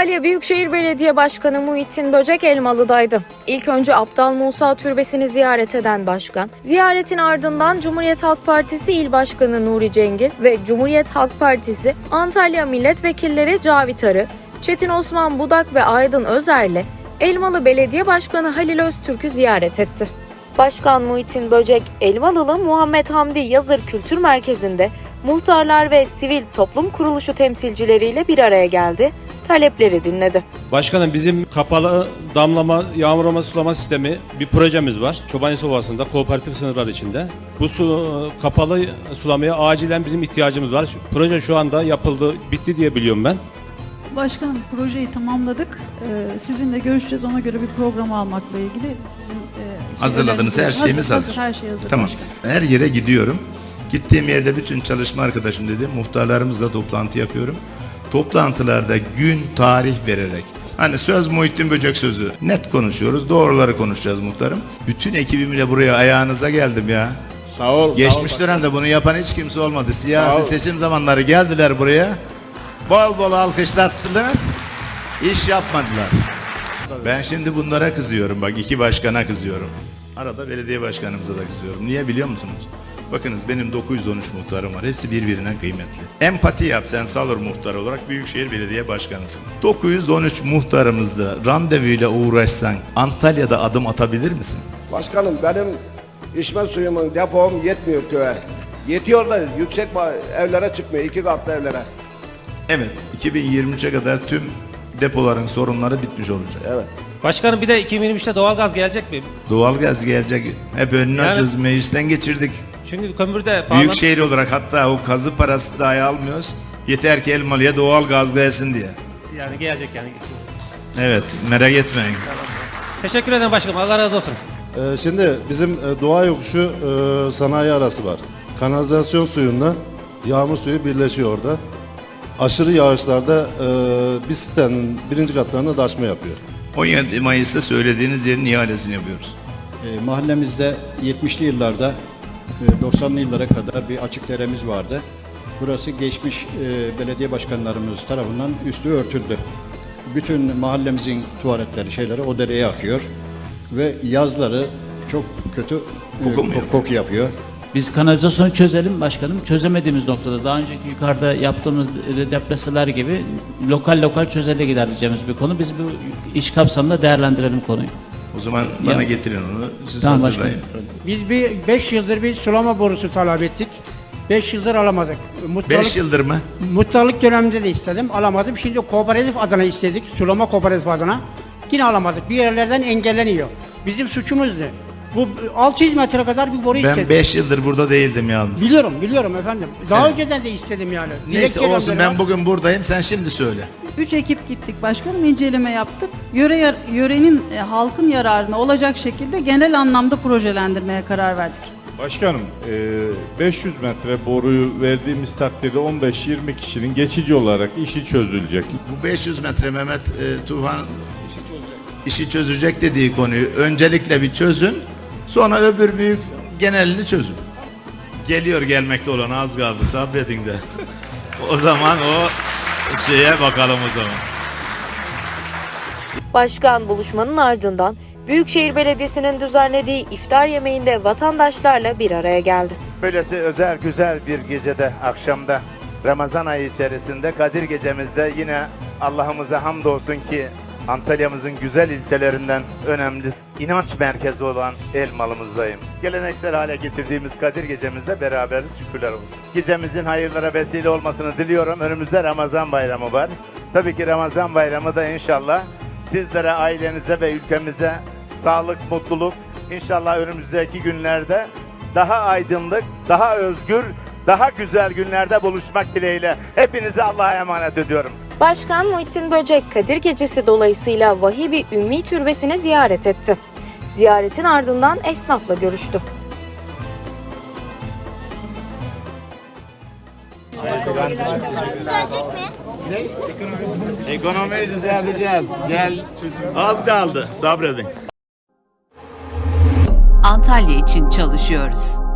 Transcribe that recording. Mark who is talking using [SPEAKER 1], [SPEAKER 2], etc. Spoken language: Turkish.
[SPEAKER 1] Antalya Büyükşehir Belediye Başkanı Muhittin Böcek Elmalı'daydı. İlk önce Aptal Musa Türbesi'ni ziyaret eden başkan, ziyaretin ardından Cumhuriyet Halk Partisi İl Başkanı Nuri Cengiz ve Cumhuriyet Halk Partisi Antalya Milletvekilleri Cavit Arı, Çetin Osman Budak ve Aydın Özer'le Elmalı Belediye Başkanı Halil Öztürk'ü ziyaret etti. Başkan Muhittin Böcek, Elmalılı Muhammed Hamdi Yazır Kültür Merkezi'nde muhtarlar ve sivil toplum kuruluşu temsilcileriyle bir araya geldi, talepleri dinledi.
[SPEAKER 2] Başkanım bizim kapalı damlama, yağmurlama sulama sistemi bir projemiz var. Çobanisi Ovası'nda kooperatif sınırlar içinde. Bu su, kapalı sulamaya acilen bizim ihtiyacımız var. Proje şu anda yapıldı, bitti diye biliyorum ben.
[SPEAKER 3] Başkanım projeyi tamamladık. Ee, sizinle görüşeceğiz. Ona göre bir program almakla ilgili sizin e,
[SPEAKER 4] Hazırladınız, her şeyimiz hazır.
[SPEAKER 3] Her şey hazır.
[SPEAKER 4] Tamam.
[SPEAKER 3] başkanım.
[SPEAKER 4] Her yere gidiyorum. Gittiğim yerde bütün çalışma arkadaşım dedi. Muhtarlarımızla toplantı yapıyorum. Toplantılarda gün, tarih vererek. Hani söz Muhittin Böcek sözü. Net konuşuyoruz. Doğruları konuşacağız muhtarım. Bütün ekibimle buraya ayağınıza geldim ya.
[SPEAKER 5] Sağ ol.
[SPEAKER 4] Geçmiş
[SPEAKER 5] sağ ol.
[SPEAKER 4] dönemde bunu yapan hiç kimse olmadı. Siyasi seçim zamanları geldiler buraya. Bol bol alkışlattınız. İş yapmadılar. Ben şimdi bunlara kızıyorum. Bak iki başkana kızıyorum. Arada belediye başkanımıza da kızıyorum. Niye biliyor musunuz? Bakınız benim 913 muhtarım var. Hepsi birbirine kıymetli. Empati yap sen Salur muhtar olarak Büyükşehir Belediye Başkanısın. 913 muhtarımızla randevuyla uğraşsan Antalya'da adım atabilir misin?
[SPEAKER 5] Başkanım benim içme suyumun depom yetmiyor köye. Yetiyor da yüksek evlere çıkmıyor. iki katlı evlere.
[SPEAKER 4] Evet, 2023'e kadar tüm depoların sorunları bitmiş olacak.
[SPEAKER 5] Evet.
[SPEAKER 6] Başkanım bir de 2023'te doğalgaz gelecek mi?
[SPEAKER 4] Doğalgaz gelecek. Hep önünü
[SPEAKER 6] Yani-
[SPEAKER 4] açıyoruz, meclisten geçirdik.
[SPEAKER 6] Çünkü kömürde pahalı.
[SPEAKER 4] Büyükşehir olarak hatta o kazı parası dahi almıyoruz. Yeter ki Elmalı'ya doğalgaz gelsin diye.
[SPEAKER 6] Yani gelecek yani.
[SPEAKER 4] Evet, merak etmeyin.
[SPEAKER 6] Teşekkür ederim başkanım. Allah razı olsun.
[SPEAKER 7] Ee, Şimdi bizim e, doğa yokuşu e, sanayi arası var. Kanalizasyon suyunla yağmur suyu birleşiyor orada. Aşırı yağışlarda e, bir sitenin birinci katlarında taşma yapıyor.
[SPEAKER 4] 17 Mayıs'ta söylediğiniz yerin ihalesini yapıyoruz.
[SPEAKER 8] E, mahallemizde 70'li yıllarda 90'lı yıllara kadar bir açık deremiz vardı. Burası geçmiş e, belediye başkanlarımız tarafından üstü örtüldü. Bütün mahallemizin tuvaletleri şeyleri o dereye akıyor ve yazları çok kötü e,
[SPEAKER 4] Koku
[SPEAKER 8] koku yapıyor.
[SPEAKER 9] Biz kanalizasyonu çözelim başkanım. Çözemediğimiz noktada daha önceki yukarıda yaptığımız de- depreseler gibi lokal lokal çözele gidereceğimiz bir konu. Biz bu iş kapsamında değerlendirelim konuyu.
[SPEAKER 4] O zaman bana
[SPEAKER 9] Ya.
[SPEAKER 4] getirin onu, siz
[SPEAKER 9] Tamam
[SPEAKER 4] hazırlayın.
[SPEAKER 9] başkanım.
[SPEAKER 10] Biz bir 5 yıldır bir sulama borusu talep ettik. 5 yıldır alamadık. Muhtarlık,
[SPEAKER 4] 5 yıldır mı?
[SPEAKER 10] muhtarlık döneminde de istedim, alamadım. Şimdi kooperatif adına istedik, sulama kooperatif adına. Yine alamadık. Bir yerlerden engelleniyor. Bizim suçumuz ne? Bu 600 metre kadar bir boru
[SPEAKER 4] Ben
[SPEAKER 10] istedim.
[SPEAKER 4] 5 yıldır burada değildim yalnız.
[SPEAKER 10] Biliyorum, biliyorum efendim. Daha
[SPEAKER 4] Evet.
[SPEAKER 10] önceden de istedim yani.
[SPEAKER 4] Neyse
[SPEAKER 10] Dilekçe
[SPEAKER 4] olsun ben bugün buradayım sen şimdi söyle.
[SPEAKER 3] Üç ekip gittik başkanım inceleme yaptık. Yöre yörenin e, halkın yararına olacak şekilde genel anlamda projelendirmeye karar verdik.
[SPEAKER 11] Başkanım, e, 500 metre boruyu verdiğimiz takdirde 15-20 kişinin geçici olarak işi çözülecek.
[SPEAKER 4] Bu 500 metre Mehmet e, Tufan işi çözecek dediği konuyu öncelikle bir çözün. Sonra öbür büyük genelini çözün. Geliyor gelmekte olan az kaldı sabredin de. o zaman o şeye bakalım o zaman.
[SPEAKER 1] Başkan buluşmanın ardından Büyükşehir Belediyesi'nin düzenlediği iftar yemeğinde vatandaşlarla bir araya geldi.
[SPEAKER 12] Böylesi özel güzel bir gecede, akşamda Ramazan ayı içerisinde Kadir gecemizde yine Allah'ımıza hamdolsun ki Antalya'mızın güzel ilçelerinden önemli inanç merkezi olan Elmalı'mızdayım. Geleneksel hale getirdiğimiz Kadir gecemizde beraberiz şükürler olsun. Gecemizin hayırlara vesile olmasını diliyorum. Önümüzde Ramazan bayramı var. Tabii ki Ramazan bayramı da inşallah sizlere, ailenize ve ülkemize sağlık, mutluluk inşallah önümüzdeki günlerde daha aydınlık, daha özgür, daha güzel günlerde buluşmak dileğiyle hepinizi Allah'a emanet ediyorum.
[SPEAKER 1] Başkan Muhittin Böcek Kadir Gecesi dolayısıyla Vahibi Ümmi Türbesi'ni ziyaret etti. Ziyaretin ardından esnafla görüştü.
[SPEAKER 4] Ekonomiyi düzelteceğiz. Gel. Az kaldı sabredin.
[SPEAKER 13] Antalya için çalışıyoruz.